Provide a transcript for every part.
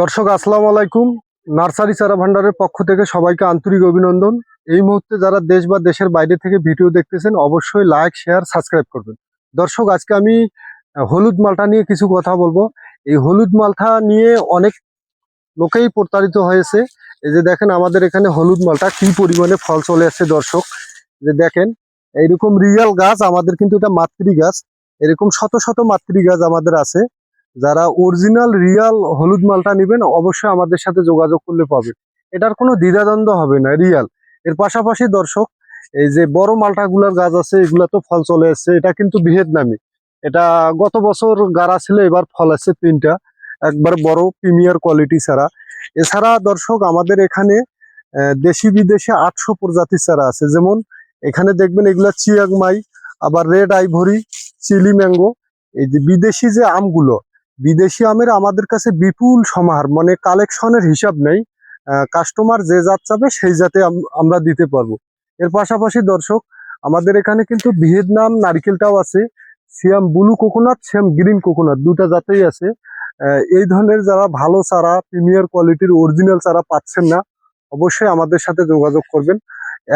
দর্শক, আসসালাম আলাইকুম। নার্সারি চারা ভান্ডারের পক্ষ থেকে সবাইকে আন্তরিক অভিনন্দন। এই মুহূর্তে যারা দেশ বা দেশের বাইরে থেকে ভিডিও দেখতেছেন, অবশ্যই লাইক, শেয়ার, সাবস্ক্রাইব করবেন। দর্শক, আজকে আমি হলুদ মালটা নিয়ে কিছু কথা বলব। এই হলুদ মালটা নিয়ে অনেক লোকেই প্রতারিত হয়েছে। এই যে দেখেন, আমাদের এখানে হলুদ মালটা কি পরিমাণে ফল চলে আসছে দর্শক। যে দেখেন, এইরকম রিয়াল গাছ, আমাদের কিন্তু এটা মাতৃ গাছ এরকম শত শত মাতৃ গাছ আমাদের আছে। যারা অরিজিনাল রিয়াল হলুদ মালটা নেবেন, অবশ্যই আমাদের সাথে যোগাযোগ করলে পাবে। এটার কোনো দ্বিধাদ্বন্দ্ব হবে না রিয়াল এর পাশাপাশি দর্শক, এই যে বড় মালটাগুলার গাছ আছে, এগুলা তো ফল চলে আসছে এটা কিন্তু ভিয়েতনামি এটা গত বছর গাড়া ছিল, এবার ফল আছে তিনটা। একবার বড় প্রিমিয়ার কোয়ালিটি ছাড়া এছাড়া দর্শক, আমাদের এখানে দেশি বিদেশে আটশো প্রজাতির চারা আছে। যেমন, এখানে দেখবেন এগুলা চিয়াংমাই আবার রেড আইভরি চিলি ম্যাঙ্গো এই যে বিদেশি যে আমগুলো বিদেশি আমের আমাদের কাছে বিপুল সমাহার মানে কালেকশনের হিসাব নেই। কাস্টমার যে জাত চাবে সেই জাতে আম- আমরা দিতে পারব। এর পাশাপাশি দর্শক, আমাদের এখানে কিন্তু ভিয়েতনাম নারিকেলটাও আছে, Siam blue coconut, Siam green coconut, দুটা জাতেই আছে। এই ধরনের যারা ভালো চারা, প্রিমিয়ার কোয়ালিটির অরিজিনাল চারা পাচ্ছেন না, অবশ্যই আমাদের সাথে যোগাযোগ করবেন।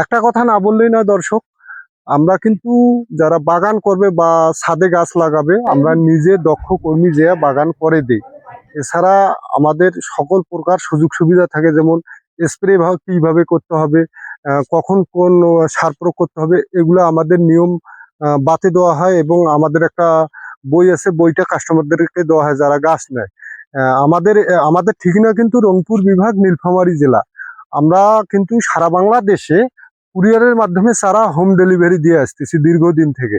একটা কথা না বললেই না দর্শক আমরা কিন্তু যারা বাগান করবে বা ছাদে গাছ লাগাবে, আমরা নিজে দক্ষ কর্মী যে বাগান করে দিই। এছাড়া আমাদের সকল প্রকার সুযোগ সুবিধা থাকে, যেমন স্প্রে কীভাবে করতে হবে কখন কোন সার প্রয়োগ করতে হবে, এগুলো আমাদের নিয়ম বাতে দেওয়া হয় এবং আমাদের একটা বই আছে, বইটা কাস্টমারদেরকে দেওয়া হয় যারা গাছ নেয়। আমাদের আমাদের ঠিকানা কিন্তু রংপুর বিভাগ, নীলফামারী জেলা। আমরা কিন্তু সারা বাংলাদেশে কুরিয়ারের মাধ্যমে চারা হোম ডেলিভারি দিয়ে আসতেছি দীর্ঘদিন থেকে।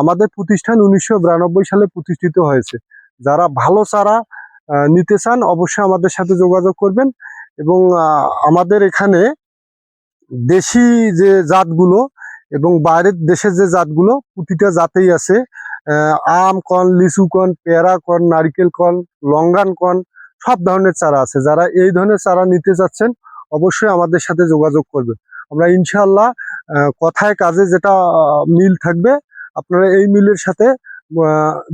আমাদের প্রতিষ্ঠান উনিশশো বিরানব্বই সালে প্রতিষ্ঠিত হয়েছে। যারা ভালো চারা নিতে চান অবশ্যই আমাদের সাথে যোগাযোগ করবেন এবং আমাদের এখানে দেশি যে জাতগুলো এবং বাইরের দেশের যে জাতগুলো প্রতিটা জাতেই আছে। আম, কন, লিচু কন, পেয়ারা কন, নারিকেল কন, লঙ্গান কন, সব ধরনের চারা আছে। যারা এই ধরনের চারা নিতে চাচ্ছেন অবশ্যই আমাদের সাথে যোগাযোগ করবেন। আমরা ইনশাল্লাহ কথায় কাজে যেটা মিল থাকবে, আপনারা এই মিলের সাথে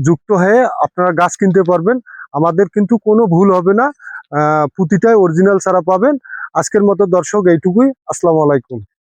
যুক্ত হয়ে আপনারা গাছ কিনতে পারবেন। আমাদের কিন্তু কোনো ভুল হবে না প্রতিটাই অরিজিনাল ছাড়া পাবেন। আজকের মতো দর্শক এইটুকুই। আসসালামু আলাইকুম।